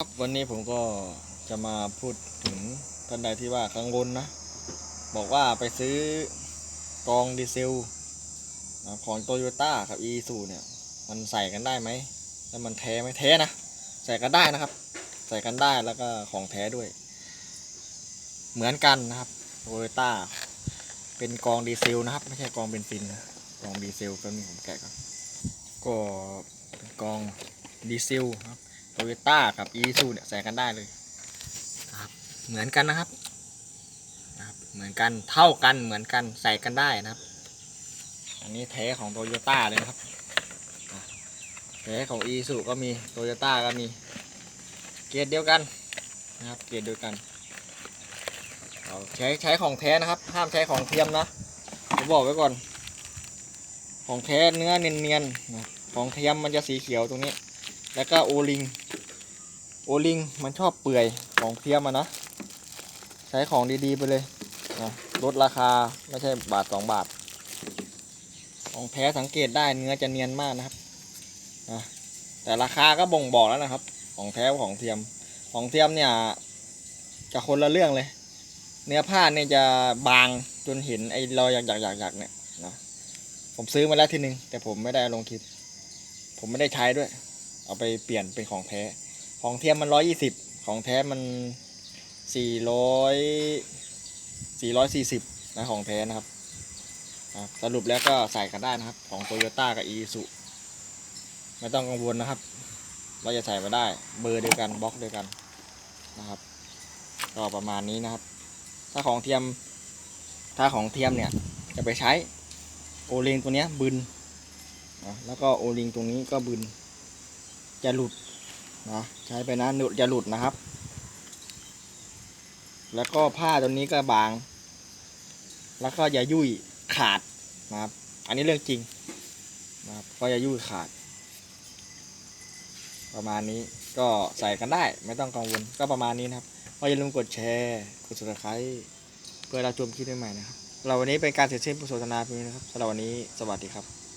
ครับวันนี้ผมก็จะมาพูดถึงท่านใดที่ว่ากังวลนะ บอกว่าไปซื้อกองดีเซลของโตโยต้ากับอีซูเนี่ย มันใส่กันได้ไหม แล้วมันแท้ไหมแท้นะ ใส่กันได้นะครับ ใส่กันได้แล้วก็ของแท้ด้วย เหมือนกันนะครับโตโยต้าเป็นกองดีเซลนะครับ ไม่ใช่กองเบนซินนะกองดีเซลก็มีผมแกะก่อนก็กองดีเซลครับ โตโยต้ากับอีซูเนี่ยใส่กันได้เลยนะครับเหมือนกันนะครับนะครับ เหมือนกันเท่ากันเหมือนกันใส่กันได้นะครับ อันนี้แท้ของโตโยต้าเลยนะครับอะแท้ของอีซูก็มีโตโยต้าก็มีเกียร์เดียวกันนะครับเกียร์เดียวกันเอาใช้ใช้ของแท้นะครับ ห้ามใช้ของเทียมนะผมบอกไว้ก่อน ของแท้เนื้อเนียนๆนะของเทียมมันจะสีเขียวตรงนี้ แล้วก็โอลิง โอลิงมันชอบเปื่อยของเทียมอะนะ ใช้ของดีๆไปเลยนะลดราคาไม่ใช่บาทสองบาท ของแท้สังเกตได้เนื้อจะเนียนมากนะครับนะแต่ราคาก็บ่งบอกแล้วนะครับ ของแท้ของเทียม ของเทียมเนี่ยจะคนละเรื่องเลย เนื้อผ้าเนี่ยจะบางจนเห็นไอ้รอยหยักๆๆเนี่ยนะผมซื้อมาแล้วทีนึง แต่ผมไม่ได้ลงคลิป ผมไม่ได้ใช้ด้วย เอาไปเปลี่ยนเป็นของแท้ ของเทียมมันร้อยยี่สิบของแท้มันสี่ร้อยสี่ร้อยสี่สิบนะของแท้นะครับสรุปแล้วก็ใส่กันได้นะครับ ของโตโยต้ากับอีซูไม่ต้องกังวลนะครับว่าจะใส่มาได้ เบอร์เดียวกันบล็อกเดียวกันนะครับ ก็ประมาณนี้นะครับ ถ้าของเทียม ถ้าของเทียมเนี่ยจะไปใช้โอเลงตัวเนี้ยบึนนะแล้วก็โอลิงตรงนี้ก็บึน จะหลุดนะใช้ไปนะหลุดจะหลุดนะครับ แล้วก็ผ้าตัวนี้ก็บาง แล้วก็อย่ายุ่ยขาดนะครับ อันนี้เรื่องจริงนะครับก็อย่ายุ่ยขาด ประมาณนี้ก็ใส่กันได้ไม่ต้องกังวลก็ประมาณนี้นะครับก็อย่าลืมกดแชร์กด subscribe เพื่อเราชมคลิปใหม่ๆนะครับเราวันนี้เป็นการเสร็จสิ้นบทสนทนาเพียงนี้นะครับสำหรับวันนี้สวัสดีครับ